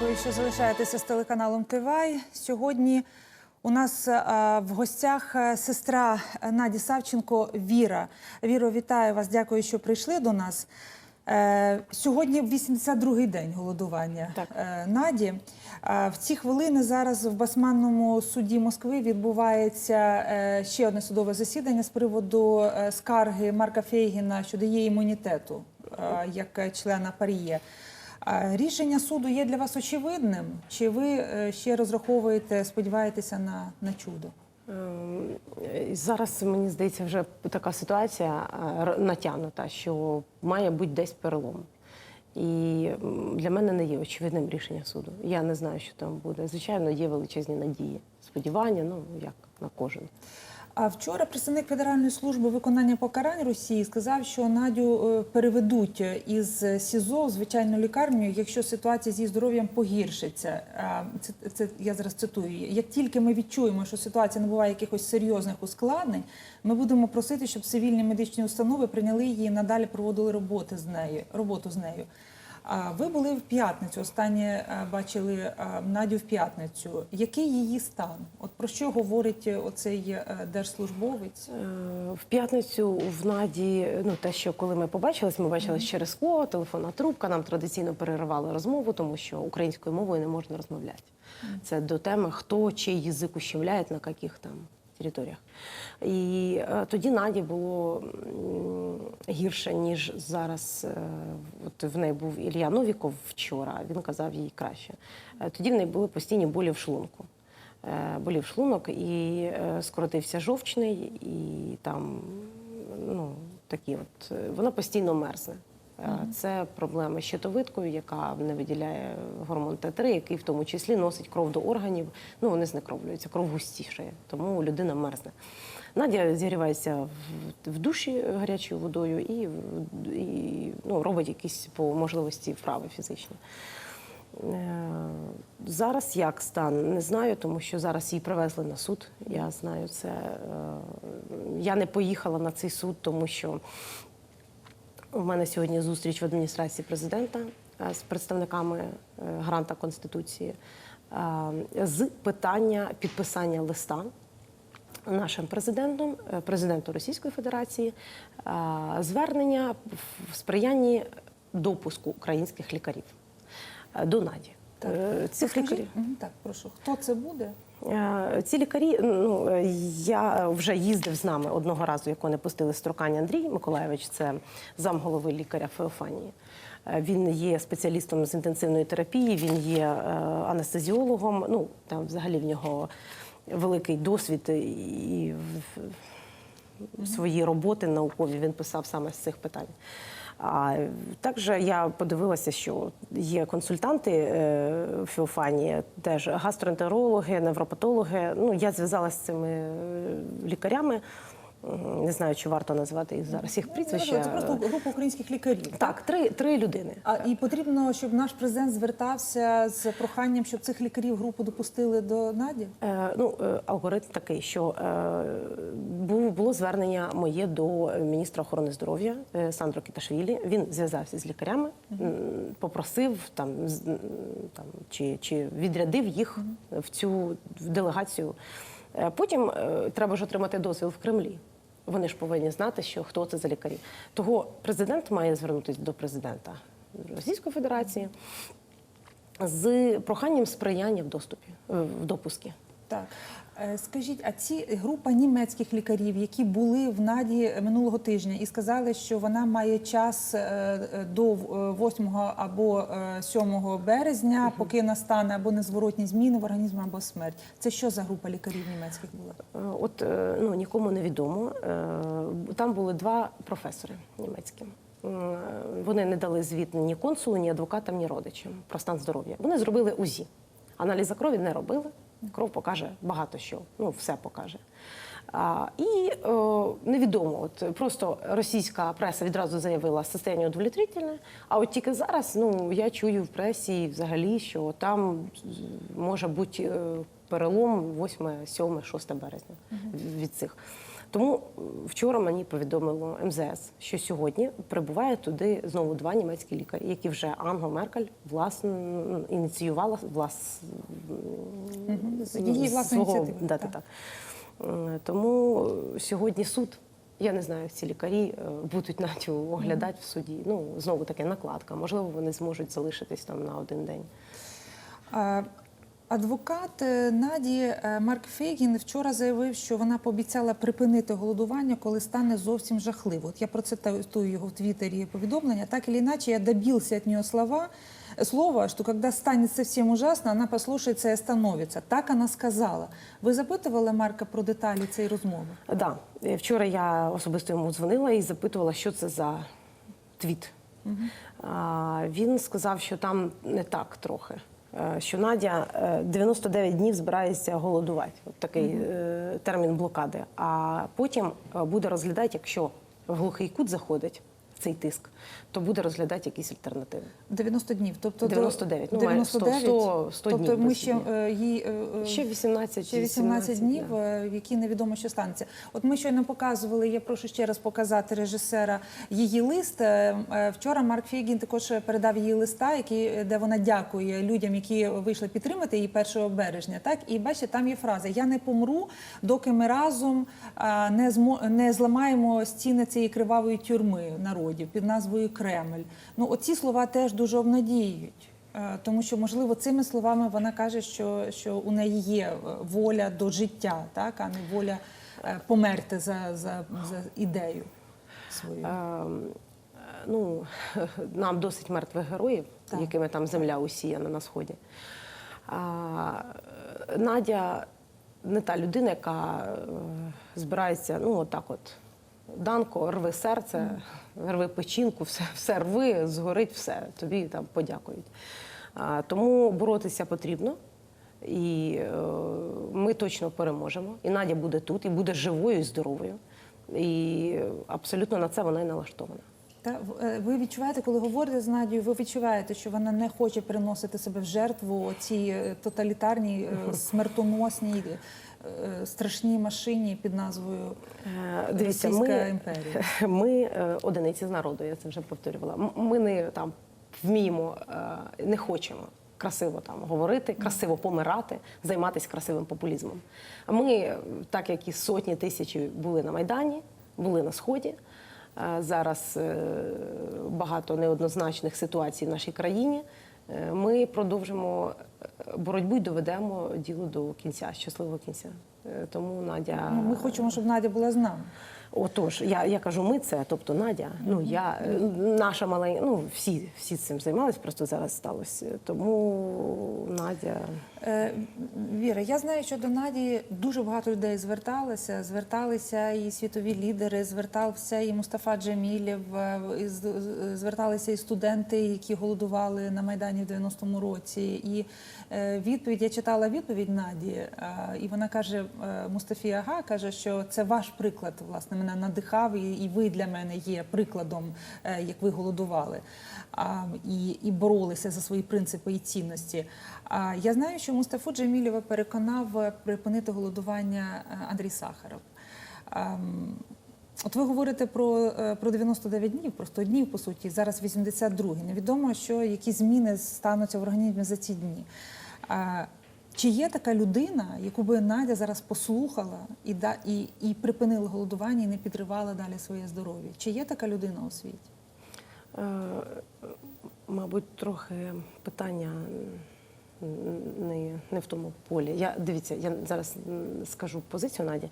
Дякую, що залишаєтеся з телеканалом Тивай. Сьогодні у нас е, в гостях е, сестра Наді Савченко Віра. Віро, вітаю вас. Дякую, що прийшли до нас. Е, Сьогодні 82-й день голодування Так. Наді. В ці хвилини зараз в Басманному суді Москви відбувається ще одне судове засідання з приводу скарги Марка Фейгіна щодо її імунітету як члена паріє. Рішення суду є для вас очевидним? Чи ви е, ще розраховуєте, сподіваєтеся на, на чудо? Ем, Зараз мені здається, вже така ситуація е, натягнута, що має бути десь перелом. І для мене не є очевидним рішення суду. Я не знаю, що там буде. Звичайно, є величезні надії, сподівання, ну як на кожен. А вчора представник Федеральної служби виконання покарань Росії сказав, що Надю е, переведуть із СІЗО в звичайну лікарню, якщо ситуація з її здоров'ям погіршиться. Це, це я зараз цитую. Як тільки ми відчуємо, що ситуація набуває якихось серйозних ускладнень, ми будемо просити, щоб цивільні медичні установи прийняли її і надалі проводили роботи з нею, роботу з нею. Ви були в п'ятницю. Останнє е, бачили е, Надю в п'ятницю. Який її стан? От про що говорить е, оцей держслужбовець? В п'ятницю в Наді, ну те, що коли ми побачились, ми бачились через скло, телефонна трубка. Нам традиційно переривали розмову, тому що українською мовою не можна розмовляти. Це до теми, хто чий язик ущемляє на яких там територіях. І е, тоді Наді було гірше, ніж зараз. Е, от в неї був Ілля Новіков вчора, він казав їй краще. Е, тоді в неї були постійні болі в шлунку болів шлунок і скоротився жовчний, і там ну, такі от вона постійно мерзне. Е, Це проблема з щитовидкою, яка не виділяє гормон Т3, який в тому числі носить кров до органів. Ну вони знекровлюються, кров густішає, тому людина мерзне. Надя зігрівається в, душі гарячою водою і, і ну, робить якісь по можливості вправи фізичні. Е, Зараз як стан не знаю, тому що зараз її привезли на суд. Я знаю це. Е, Я не поїхала на цей суд, тому що у мене сьогодні зустріч в адміністрації президента е, з представниками е, гранта Конституції е, з питання підписання листа нашим президентом, президенту Російської Федерації, звернення в сприянні допуску українських лікарів до Наді. Е, Цих лікарів. Так, прошу. Хто це буде? Е, Ці лікарі, ну е, я вже їздив з нами одного разу, як вони пустили строкань Андрій Миколаєвич, це замголови лікаря Феофанії. Е, Він є спеціалістом з інтенсивної терапії, він є анестезіологом. Ну там взагалі в нього великий досвід і в- в- свої роботи наукові він писав саме з цих питань. А також я подивилася, що є консультанти е, в Феофанії, теж гастроентерологи, невропатологи. Ну, я зв'язалася з цими е, лікарями. Не знаю, чи варто назвати їх зараз їх прізвища. Це просто група українських лікарів. Так, три, три людини. А і потрібно, щоб наш президент звертався з проханням, щоб цих лікарів групу допустили до Наді? Е, ну, е, алгоритм такий, що е, був, було звернення моє до міністра охорони здоров'я е, Сандро Кіташвілі. Він зв'язався з лікарями, м, попросив там, з- там чи, чи відрядив їх в цю в делегацію. Е, Потім треба ж отримати дозвіл в Кремлі. Вони ж повинні знати, що хто це за лікарі. Того президент має звернутися до президента Російської Федерації з проханням сприяння в доступі в допуску. Так. Е, Скажіть, а ці група німецьких лікарів, які були в Наді минулого тижня і сказали, що вона має час е, до е, 8 або е, 7 березня, поки настане або незворотні зміни в організмі, або смерть. Це що за група лікарів німецьких була? От ну нікому не відомо. Там були два професори німецькі. Вони не дали звіт ні консулу, ні адвокатам, ні родичам про стан здоров'я. Вони зробили УЗІ. Аналіза крові не робили. Кров покаже багато що. Ну, все покаже. А, і о, невідомо, от просто російська преса відразу заявила состояння удовлетворительне, а от тільки зараз ну, я чую в пресі взагалі, що там може бути е, перелом 8, 7, 6 березня від цих. Тому е, вчора мені повідомило МЗС, що сьогодні прибуває туди знову два німецькі лікарі, які вже Ангел Меркель власне ініціювала влас... Її власної свого- Да, так. так. Е, Тому е, сьогодні суд. Я не знаю, ці лікарі будуть Надю оглядати в суді. Ну знову таки накладка. Можливо, вони зможуть залишитись там на один день. Адвокат е, Наді е, Марк Фейгін вчора заявив, що вона пообіцяла припинити голодування, коли стане зовсім жахливо. От я процитую його в Твіттері повідомлення. Так или иначе, я добился от нее слова, слова, что когда станет совсем ужасно, она послушается и остановится. Так она сказала. Ви запитували Марка про деталі цієї розмови? Да, Е, вчора я особисто йому дзвонила і запитувала, що це за твіт. А, він сказав, що там не так трохи. Е, Що Надя е, 99 днів збирається голодувати. От такий е, термін блокади. А потім е, буде розглядати, якщо в глухий кут заходить цей тиск, то буде розглядати якісь альтернативи. 90 днів. Тобто до- 99, ну, має 100, 100, 100 тобто днів ми ще е, е, е, Ще 18, Ще 18 днів, да. які невідомо, що станеться. От ми щойно показували. Я прошу ще раз показати режисера її лист. Вчора Марк Фейгін також передав її листа, який е, де вона дякує людям, які вийшли підтримати її 1 березня. Так і бачите, там є фраза: Я не помру, доки ми разом не змо не зламаємо стіни цієї кривавої тюрми народів під назвою Кремль. Ну оці слова теж дуже обнадіюють. Е, Тому що, можливо, цими словами вона каже, що, що у неї є е, воля до життя, так, а не воля е, померти за, за, за ідею свою. Ем, е, ну, нам досить мертвих героїв, Так. якими там земля усіяна на сході. А, Надя не та людина, яка збирається, ну, отак от. Данко, рви серце, рви печінку, все, все рви, згорить все, тобі там подякують. А, тому боротися потрібно. І е, ми точно переможемо. І Надя буде тут, і буде живою і здоровою. І абсолютно на це вона і налаштована. Та е, ви відчуваєте, коли говорите з Надією, ви відчуваєте, що вона не хоче приносити себе в жертву цій е, тоталітарній, е, смертоносній, страшній машині під назвою Е, Дивіться, Російська ми, імперія. ми е, одиниці з народу, я це вже повторювала. Ми не там вміємо, е, не хочемо красиво там говорити, красиво помирати, займатися красивим популізмом. А ми, е, так як і сотні тисячі були на Майдані, були на Сході. е, Зараз е, багато неоднозначних ситуацій в нашій країні. Е, Ми продовжимо е, боротьбу і доведемо діло до кінця, щасливого кінця. Е, Тому Надя Ну, Ми хочемо, щоб Надя була з нами. Отож, я, я кажу, ми це, тобто Надя, ну я е, наша маленька, ну всі, всі цим займалися, просто зараз сталося. Тому Надя. Е, Віра, я знаю, що до Наді дуже багато людей зверталися. Зверталися і світові лідери, звертався і Мустафа Джемілєв, е, і зверталися і студенти, які голодували на Майдані в 90-му році. І е, відповідь я читала відповідь Наді, е, і вона каже: Мустафі Ага каже, що це ваш приклад, власне, мене надихав, і, ви для мене є прикладом, е, як ви голодували і, і боролися за свої принципи і цінності. Я знаю, що Мустафу Джемілєва переконав е, припинити голодування е, Андрій Сахаров. Ем, От ви говорите про, е, про 99 днів, про 100 днів, по суті, зараз 82. Невідомо, що які зміни стануться в організмі за ці дні. Чи є така людина, яку би Надя зараз послухала і, да, і, і припинила голодування і не підривала далі своє здоров'я? Чи є така людина у світі? Е, мабуть, трохи питання не, не в тому полі. Я дивіться, я зараз скажу позицію Наді.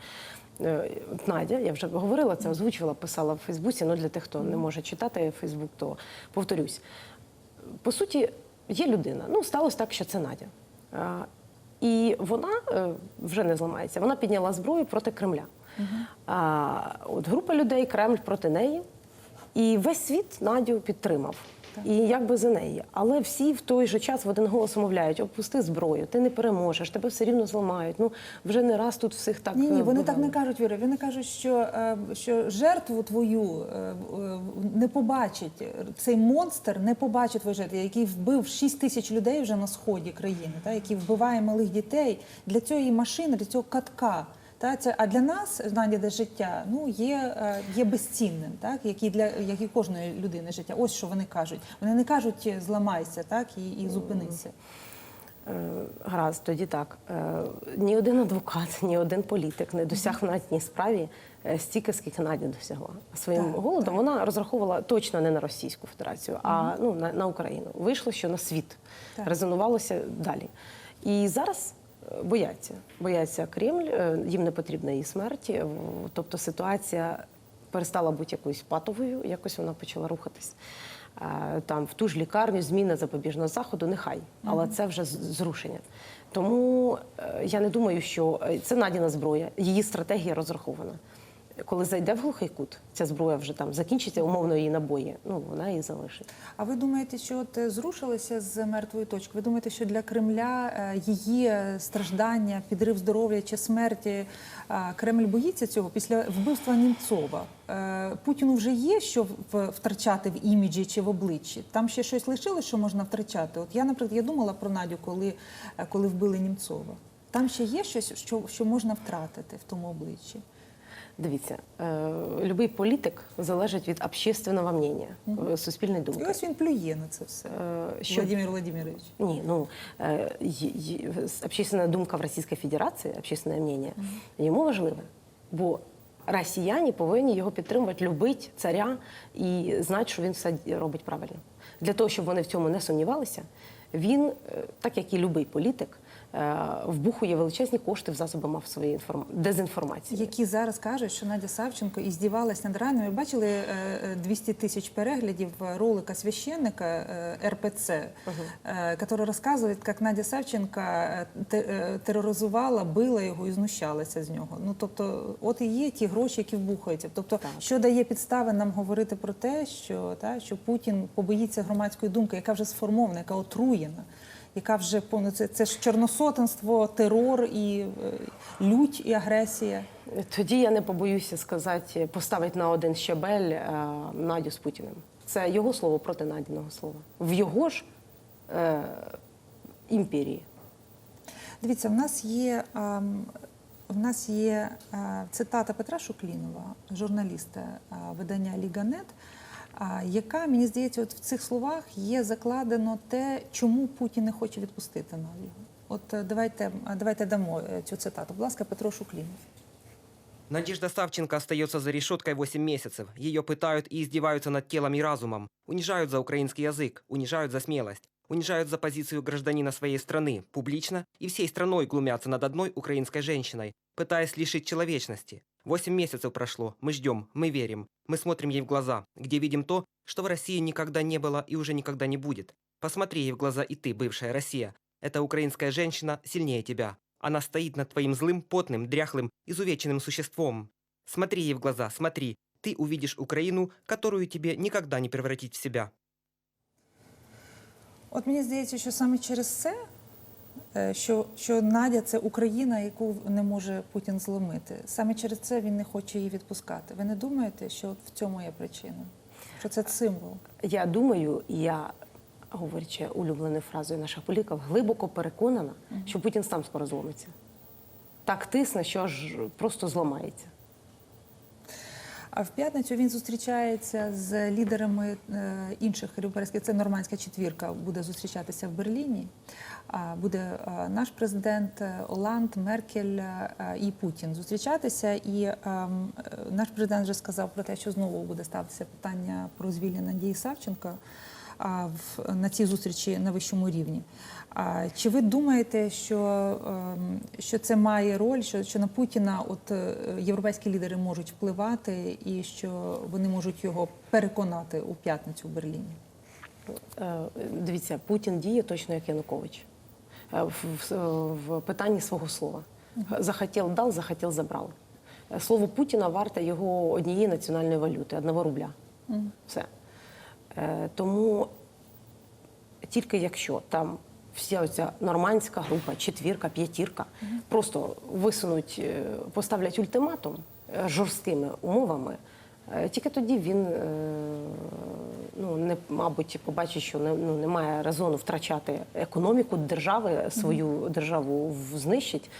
Е, Надя, я вже говорила це, озвучувала, писала в Фейсбуці. Ну для тих, хто не може читати Фейсбук, то повторюсь. По суті, є людина. Ну, сталося так, що це Надя. І вона е, вже не зламається. Вона підняла зброю проти Кремля. А, от група людей, Кремль проти неї. І весь світ Надю підтримав. І якби за неї. Але всі в той же час в один голос мовляють: опусти зброю, ти не переможеш, тебе все рівно зламають. Ну вже не раз тут всіх так. Ні, ні, е, вони так не кажуть, Віра. Вони кажуть, що, е, що жертву твою е, не побачить цей монстр, не побачить твою жертву, який вбив 6 тисяч людей вже на сході країни, та який вбиває малих дітей. Для цієї машини, для цього катка Та це а для нас знайде життя ну є, е, є безцінним, так як і для як і кожної людини життя. Ось що вони кажуть. Вони не кажуть е, зламайся, так і, і зупинися. Е, Гаразд, тоді так. Ні один адвокат, ні один політик не досяг в надній справі стільки, скільки Надя досягла. Своїм Так, голодом вона розраховувала точно не на Російську Федерацію, а ну, на, на Україну. Вийшло, що на світ. Так. Резонувалося далі. І зараз бояться. Бояться Кремль, е, їм не потрібна її смерть. Е, Тобто ситуація перестала бути якоюсь патовою, якось вона почала рухатись. Е, Там в ту ж лікарню зміна запобіжного заходу, нехай, але це вже зрушення. Тому я не думаю, що це Надіна зброя, її стратегія розрахована. Коли зайде в глухий кут, ця зброя вже там закінчиться, умовно її набої. Ну вона її залишить. А ви думаєте, що от е, зрушилися з мертвої точки? Ви думаєте, що для Кремля е, її е, страждання, підрив здоров'я чи смерті Кремль боїться цього після вбивства Німцова? Путіну вже є що втрачати в іміджі чи в обличчі? Там ще щось лишилось, що можна втрачати? От я, наприклад, я думала про Надю, коли, коли вбили Німцова. Там ще є щось, що, що можна втратити в тому обличчі. Дивіться, е, будь-який політик залежить від общественного мнення, е, суспільної І ось він плює на це все. Е, що Владимир Владимирович. Ні, ну е- е- общественная думка в Російській Федерації, общественне мнення, йому важливе, бо росіяни повинні його підтримувати, любити царя і знати, що він все робить правильно. Для того, щоб вони в цьому не сумнівалися, він, е, так як і будь-який політик, вбухує величезні кошти в засоби масової інформ... дезінформації. які зараз кажуть, що Надя Савченко іздівалась над ранами. Бачили е, е, 200 тисяч переглядів ролика священника е, РПЦ, е, який розказує, як Надя Савченко е, е, тероризувала, била його і знущалася з нього. Ну тобто, от і є ті гроші, які вбухаються. Тобто, Так. що дає підстави нам говорити про те, що та що Путін побоїться громадської думки, яка вже сформована, яка отруєна. Яка вже повно це, це ж чорносотенство, терор і е, лють і агресія. Тоді я не побоюся сказати, поставити на один щабель е, Надю з Путіним. Це його слово проти Надіного слова. В його ж е, імперії. Дивіться, в нас є, ем, в нас є е, цитата Петра Шуклінова, журналіста е, видання Ліганет, е, яка, мені здається, от в цих словах є закладено те, чому Путін не хоче відпустити Надю. От е, давайте, е, давайте дамо е, цю цитату. Будь ласка, Петро Шуклінов. Надежда Савченко остается за решеткой 8 месяцев. Ее пытают и издеваются над телом и разумом. Унижают за украинский язык, унижают за смелость. Унижают за позицию гражданина своей страны, публично и всей страной глумятся над одной украинской женщиной, пытаясь лишить человечности. Восемь месяцев прошло, мы ждем, мы верим, мы смотрим ей в глаза, где видим то, что в России никогда не было и уже никогда не будет. Посмотри ей в глаза и ты, бывшая Россия. Эта украинская женщина сильнее тебя. Она стоит над твоим злым, потным, дряхлым, изувеченным существом. Смотри ей в глаза, смотри. Ты увидишь Украину, которую тебе никогда не превратить в себя. От мені здається, що саме через це, що, що Надя це Україна, яку не може Путін зломити. Саме через це він не хоче її відпускати. Ви не думаєте, що в цьому є причина? Що це символ? Я думаю, я, говорячи улюбленою фразою наших поліків, глибоко переконана, що Путін сам скоро зломиться. Так тисне, що аж просто зламається. А в п'ятницю він зустрічається з лідерами е, інших європейських. Це нормандська четвірка буде зустрічатися в Берліні. Буде е, наш президент е, Оланд, Меркель і Путін зустрічатися. І ем, наш президент вже сказав про те, що знову буде ставитися питання про звільнення Надії Савченко а, в, на цій зустрічі на вищому рівні. Чи ви думаєте, що, ем, що це має роль, що, що на Путіна от е, європейські лідери можуть впливати, і що вони можуть його переконати у п'ятницю в Берліні? Е, Дивіться, Путін діє точно як Янукович Е, в, в, в питанні свого слова. Захотів дав, захотів забрав. Слово Путіна варте його однієї національної валюти, одного рубля. Все. Тому тільки якщо там вся оця нормандська група, четвірка, п'ятірка, просто висунуть, е, поставлять ультиматум е, жорсткими умовами, е, тільки тоді він, ну, не, мабуть, побачить, що не, ну, немає резону втрачати економіку держави, свою державу знищить,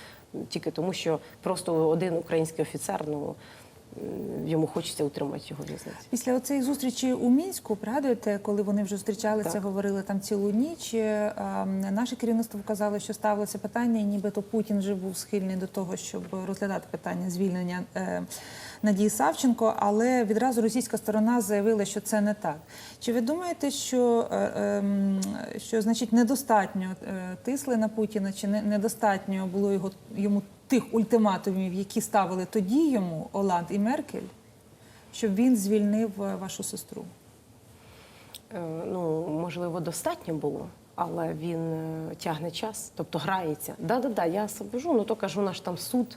тільки тому, що просто один український офіцер, ну йому хочеться утримати його в в'язниці. Після оцеї зустрічі у мінську, пригадуєте, коли вони вже зустрічалися, Так. говорили там цілу ніч. е, Наше керівництво вказало, що ставилося питання, і нібито Путін вже був схильний до того, щоб розглядати питання звільнення е, Надії Савченко, але відразу російська сторона заявила, що це не так. Чи ви думаєте, що, е, ем, що значить недостатньо е, тисли на Путіна, чи не, недостатньо було його йому тих ультиматумів, які ставили тоді йому Оланд і Меркель? щоб він звільнив е, вашу сестру. Е, Ну, можливо, достатньо було, але він е, тягне час, тобто грається. Да-да-да, я освобожу, ну то кажу, наш там суд.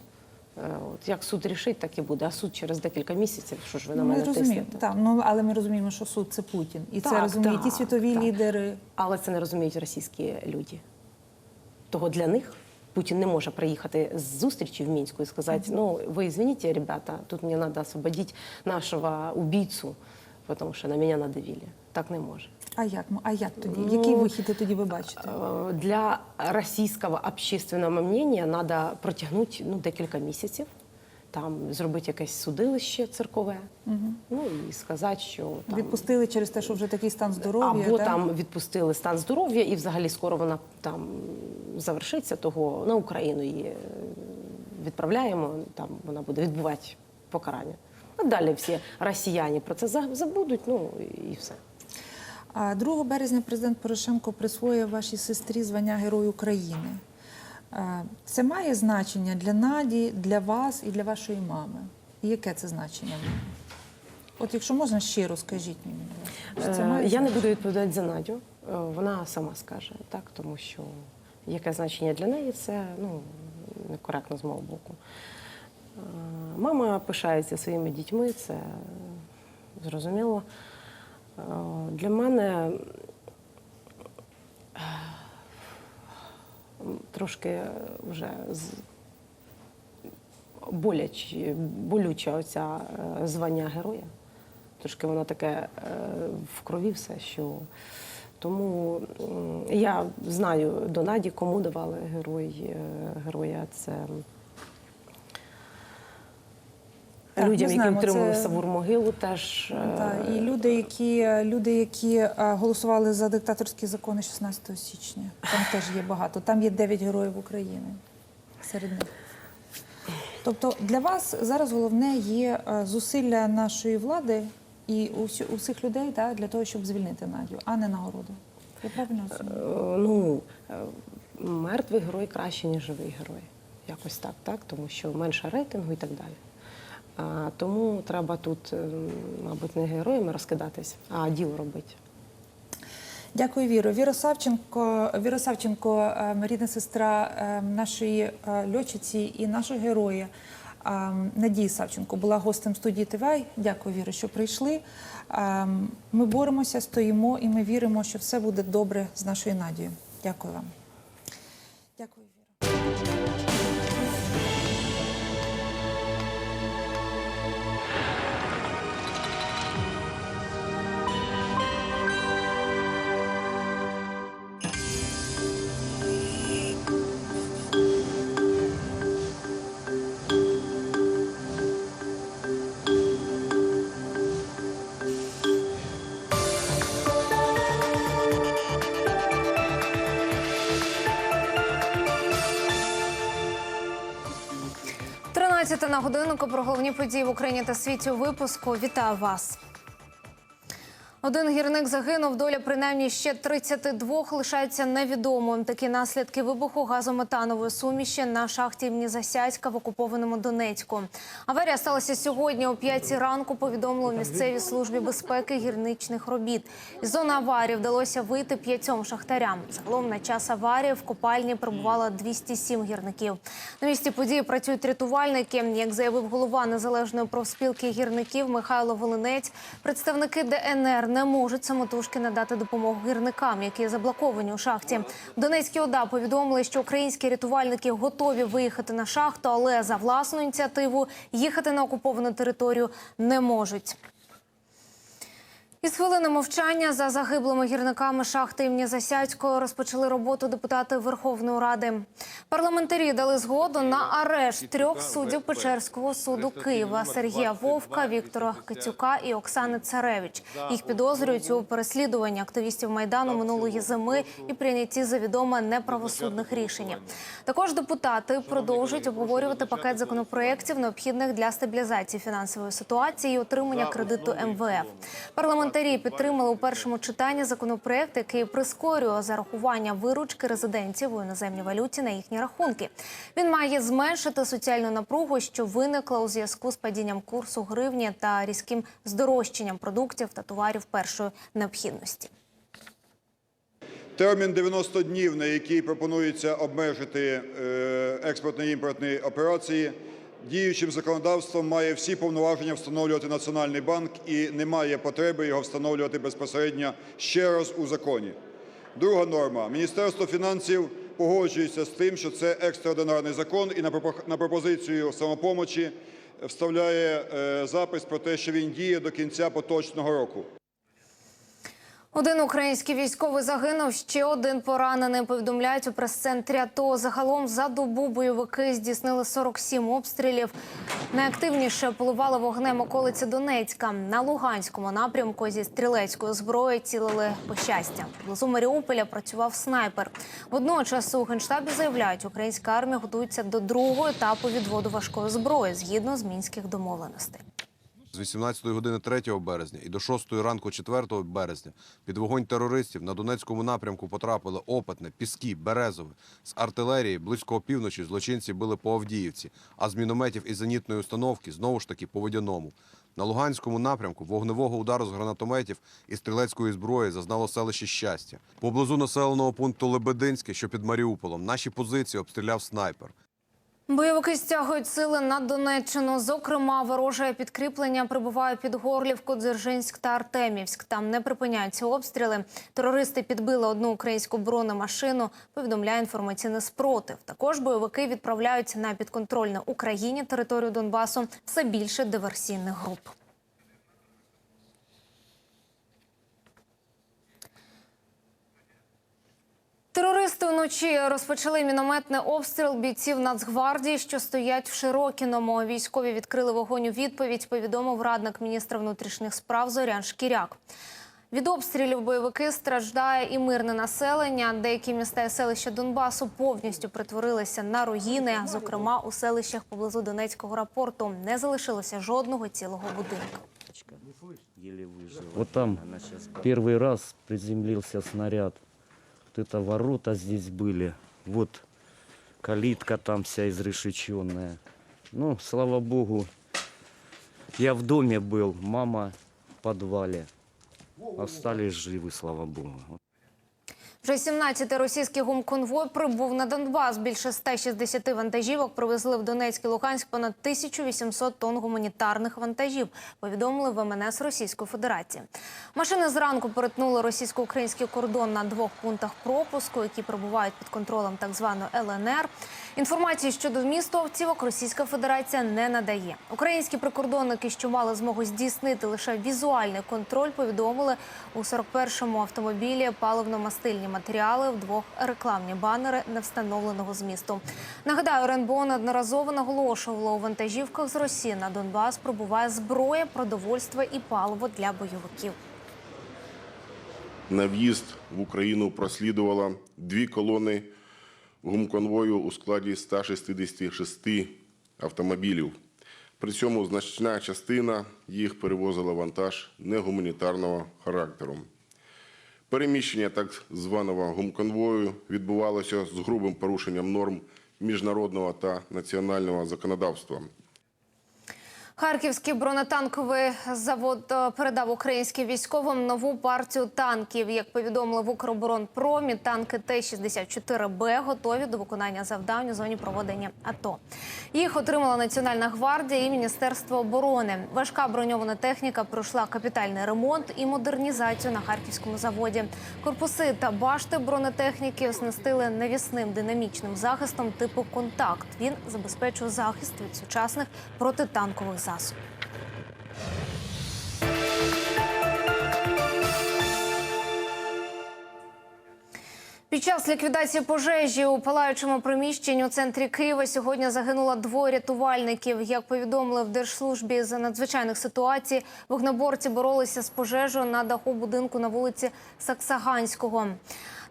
От як суд рішить, так і буде. А суд через декілька місяців, що ж ви на ми мене розуміємо, тиснете? так, ну але ми розуміємо, що суд це Путін, і це Так, розуміють і світові так. лідери. Але це не розуміють російські люди. Того для них Путін не може приїхати з зустрічі в Мінську і сказати: ну, ви извините, ребята, тут мені треба освободити нашого убійцю, тому що на мене надавили. Так не може. А як м- а як тоді? Ну, Який вихід тоді ви бачите? Для російського общественного мнення треба протягнути ну, декілька місяців, там зробити якесь судилище церкове, ну і сказати, що там, Відпустили через те, що вже такий стан здоров'я. або да? там відпустили стан здоров'я, і взагалі скоро вона там завершиться, того на Україну її е, відправляємо. Там вона буде відбувати покарання. А далі всі росіяни про це забудуть, ну і все. А 2 березня президент Порошенко присвоїв вашій сестрі звання Герой України. А, Це має значення для Наді, для вас і для вашої мами. І яке це значення? От якщо можна щиро, скажіть мені. Це Е, має Я не буду відповідати за Надю. Е, Вона сама скаже, так, тому що яке значення для неї це ну, некоректно з мого боку. Е, Мама пишається своїми дітьми, це зрозуміло. Е, Для мене е, трошки вже з- боляч, болюче оця е, звання героя. Трошки воно таке е, в крові все, що тому я знаю донаді, кому давали герой, е, героя. Це Так, людям, які отримали це- Савур могилу, теж е, Так, і люди, які люди, які е, голосували за диктаторські закони 16 січня, там теж є багато. Там є 9 героїв України серед них. Тобто для вас зараз головне є е, зусилля нашої влади і усі- усіх людей да, для того, щоб звільнити Надю, а не нагороду. Я правильно розумію? Е, ну, е, мертвий герой краще, ніж живий герой. Якось так, так? Тому що менше рейтингу і так далі. А, тому треба тут, е, мабуть, не героями розкидатись, а діло робити. Дякую, Віро. Віра Савченко, Віра Савченко, е, рідна сестра е, нашої льотчиці і нашого героя Надії Савченко була гостем студії ТВ. Дякую, Віро, що прийшли. Ми боремося, стоїмо і ми віримо, що все буде добре з нашою Надією. Дякую вам. Дякую, 10 на годинку про головні події в Україні та світі у випуску. Вітаю вас. Один гірник загинув. Доля принаймні ще 32 лишається невідомою. Такі наслідки вибуху газометанової суміші на шахті імені Засядька в окупованому Донецьку. Аварія сталася сьогодні о 5 ранку. Повідомили місцевій службі безпеки гірничних робіт. Із зони аварії вдалося вийти п'ятьом шахтарям. Загалом на час аварії в копальні перебувало 207 гірників. На місці події працюють рятувальники. Як заявив голова незалежної профспілки гірників Михайло Волинець, представники ДНР не можуть самотужки надати допомогу гірникам, які заблоковані у шахті. Донецькі ОДА повідомили, що українські рятувальники готові виїхати на шахту, але за власну ініціативу їхати на окуповану територію не можуть. Із хвилини мовчання за загиблими гірниками шахти імені Засядько розпочали роботу депутати Верховної Ради. Парламентарі дали згоду на арешт трьох суддів Печерського суду Києва Сергія Вовка, Віктора Кицюка і Оксани Царевич. Їх підозрюють у переслідуванні активістів майдану минулої зими і прийнятті завідомо неправосудних рішень. Також депутати продовжують обговорювати пакет законопроєктів, необхідних для стабілізації фінансової ситуації і отримання кредиту МВФ. Парламентарі підтримали у першому читанні законопроект, який прискорює зарахування виручки резидентів у іноземній валюті на їхні рахунки. Він має зменшити соціальну напругу, що виникла у зв'язку з падінням курсу гривні та різким здорожчанням продуктів та товарів першої необхідності. Термін 90 днів, на який пропонується обмежити е, експортно-імпортні операції, діючим законодавством має всі повноваження встановлювати Національний банк і немає потреби його встановлювати безпосередньо ще раз у законі. Друга норма. Міністерство фінансів погоджується з тим, що це екстраординарний закон і на пропозицію самопомочі вставляє е, запис про те, що він діє до кінця поточного року. Один український військовий загинув, ще один поранений. Повідомляють у прес-центрі АТО. Загалом за добу бойовики здійснили 47 обстрілів. Найактивніше поливали вогнем околиці Донецька. На Луганському напрямку зі стрілецької зброї цілили по щастя. Поблизу Маріуполя працював снайпер. Водночас у генштабі заявляють, українська армія готується до другого етапу відводу важкої зброї згідно з мінських домовленостей. З 18 години 3 березня і до 6 ранку 4 березня під вогонь терористів на Донецькому напрямку потрапили Опитне, Піски, Березове. З артилерії близько опівночі злочинці били по Авдіївці, а з мінометів і зенітної установки знову ж таки по Водяному. На Луганському напрямку вогневого удару з гранатометів і стрілецької зброї зазнало селище щастя. Поблизу населеного пункту Лебединське, що під Маріуполем, наші позиції обстріляв снайпер. Бойовики стягують сили на Донеччину. Зокрема, вороже підкріплення прибуває під Горлівку, Дзержинськ та Артемівськ. Там не припиняються обстріли. Терористи підбили одну українську бронемашину. Повідомляє інформаційний спротив. Також бойовики відправляються на підконтрольну Україні територію Донбасу все більше диверсійних груп. Терористи вночі розпочали мінометний обстріл бійців Нацгвардії, що стоять в Широкіному. Військові відкрили вогонь у відповідь. Повідомив радник міністра внутрішніх справ Зорян Шкіряк. Від обстрілів бойовики страждає і мирне населення. Деякі міста і селища Донбасу повністю притворилися на руїни. Зокрема, у селищах поблизу Донецького рапорту не залишилося жодного цілого будинку. Вот там первый раз приземлился снаряд. Это ворота здесь были. Вот калитка там вся изрешеченная. Ну, слава богу, я в доме был, мама в подвале. Остались живы, слава богу. Вже 17-й російський гумконвой прибув на Донбас. Більше 160 вантажівок привезли в Донецьк і Луганськ понад 1800 тонн гуманітарних вантажів, повідомили в МНС Російської Федерації. Машини зранку перетнули російсько-український кордон на двох пунктах пропуску, які перебувають під контролем так званої ЛНР. Інформації щодо вмісту автівок Російська Федерація не надає. Українські прикордонники, що мали змогу здійснити лише візуальний контроль, повідомили у 41-му автомобілі паливно-мастильні матеріали, вдвох рекламні банери невстановленого змісту. Нагадаю, РНБО неодноразово наголошувало у вантажівках з Росії на Донбас пробуває зброя, продовольство і паливо для бойовиків. На в'їзд в Україну прослідувало дві колони гумконвою у складі 166 автомобілів. При цьому значна частина їх перевозила вантаж негуманітарного характеру. Переміщення так званого гумконвою відбувалося з грубим порушенням норм міжнародного та національного законодавства. Харківський бронетанковий завод е, передав українським військовим нову партію танків. Як повідомили в Укроборонпромі, танки Т-64Б готові до виконання завдань у зоні проведення АТО. Їх отримала Національна гвардія і Міністерство оборони. Важка броньована техніка пройшла капітальний ремонт і модернізацію на харківському заводі. Корпуси та башти бронетехніки оснастили навісним динамічним захистом типу контакт. Він забезпечує захист від сучасних протитанкових Техасу. Під час ліквідації пожежі у палаючому приміщенні у центрі Києва сьогодні загинуло двоє рятувальників. Як повідомили в держслужбі з надзвичайних ситуацій, вогнеборці боролися з пожежею на даху будинку на вулиці Саксаганського.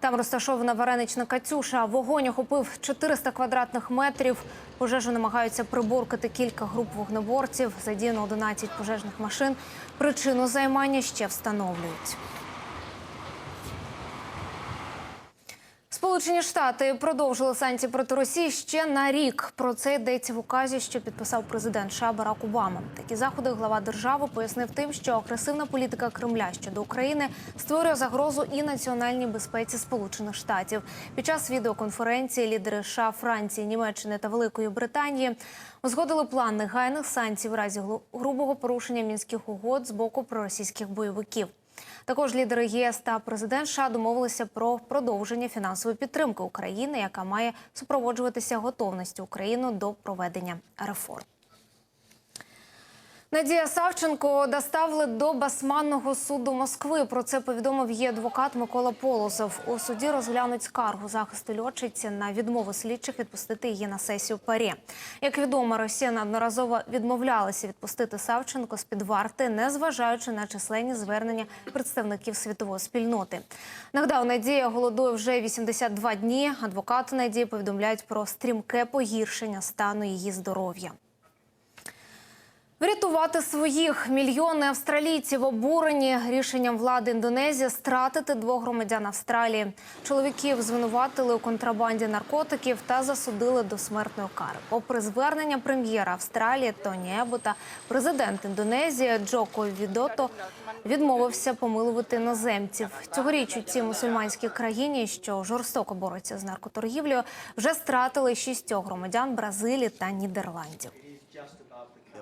Там розташована варенична Катюша. Вогонь охопив 400 квадратних метрів. Пожежу намагаються приборкати кілька груп вогнеборців. Задіяно 11 пожежних машин. Причину займання ще встановлюють. Сполучені Штати продовжили санкції проти Росії ще на рік. Про це йдеться в указі, що підписав президент США Барак Обама. Такі заходи глава держави пояснив тим, що агресивна політика Кремля щодо України створює загрозу і національній безпеці Сполучених Штатів. Під час відеоконференції лідери США, Франції, Німеччини та Великої Британії узгодили план негайних санкцій в разі грубого порушення мінських угод з боку проросійських бойовиків. Також лідери ЄС та президент США домовилися про продовження фінансової підтримки України, яка має супроводжуватися готовністю України до проведення реформ. Надія Савченко доставили до Басманного суду Москви. Про це повідомив її адвокат Микола Полозов. У суді розглянуть скаргу захисту льотчиці на відмову слідчих відпустити її на сесію ПАРЄ. Як відомо, Росія неодноразово відмовлялася відпустити Савченко з під варти, незважаючи на численні звернення представників світової спільноти. Нагадав, Надія голодує вже 82 дні. Адвокати Надії повідомляють про стрімке погіршення стану її здоров'я. Врятувати своїх мільйони австралійців обурені рішенням влади Індонезії стратити двох громадян Австралії. Чоловіків звинуватили у контрабанді наркотиків та засудили до смертної кари. Попри звернення прем'єра Австралії Тоні Ебота, президент Індонезії Джоко Відото відмовився помилувати іноземців. Цьогоріч у цій мусульманській країні, що жорстоко бореться з наркоторгівлею, вже стратили шістьох громадян Бразилії та Нідерландів.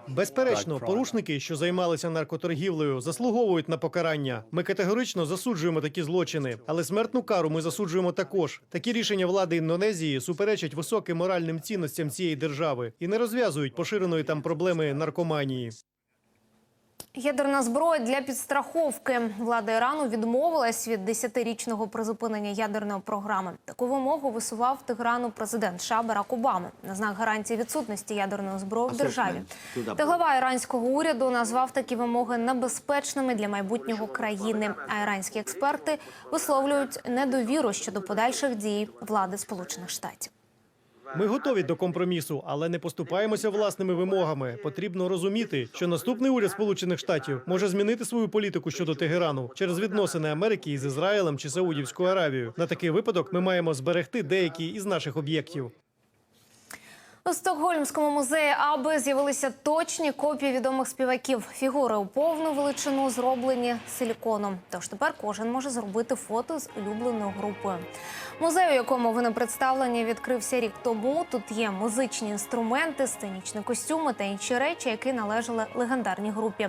Безперечно, порушники, що займалися наркоторгівлею, заслуговують на покарання. Ми категорично засуджуємо такі злочини, але смертну кару ми засуджуємо також. Такі рішення влади Індонезії суперечать високим моральним цінностям цієї держави і не розв'язують поширеної там проблеми наркоманії. Ядерна зброя для підстраховки. Влада Ірану відмовилась від 10-річного призупинення ядерної програми. Таку вимогу висував Теграну президент США Барак Обама на знак гарантії відсутності ядерної зброї в державі. Та глава іранського уряду назвав такі вимоги небезпечними для майбутнього країни. А іранські експерти висловлюють недовіру щодо подальших дій влади Сполучених Штатів. Ми готові до компромісу, але не поступаємося власними вимогами. Потрібно розуміти, що наступний уряд Сполучених Штатів може змінити свою політику щодо Тегерану через відносини Америки із Ізраїлем чи Саудівською Аравією. На такий випадок ми маємо зберегти деякі із наших об'єктів. У Стокгольмському музеї Аби з'явилися точні копії відомих співаків. Фігури у повну величину зроблені силіконом. Тож тепер кожен може зробити фото з улюбленою групою. Музей, у якому вони представлені, відкрився рік тому. Тут є музичні інструменти, сценічні костюми та інші речі, які належали легендарній групі.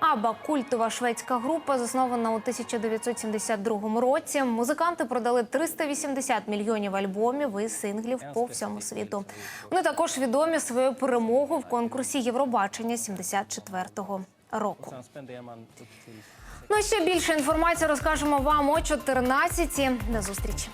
Аба культова шведська група, заснована у 1972 році. Музиканти продали 380 мільйонів альбомів і синглів по всьому світу. Вони також відомі своєю перемогою в конкурсі Євробачення 74-го року. Ну а ще більше інформації розкажемо вам о 14-й. До зустрічі.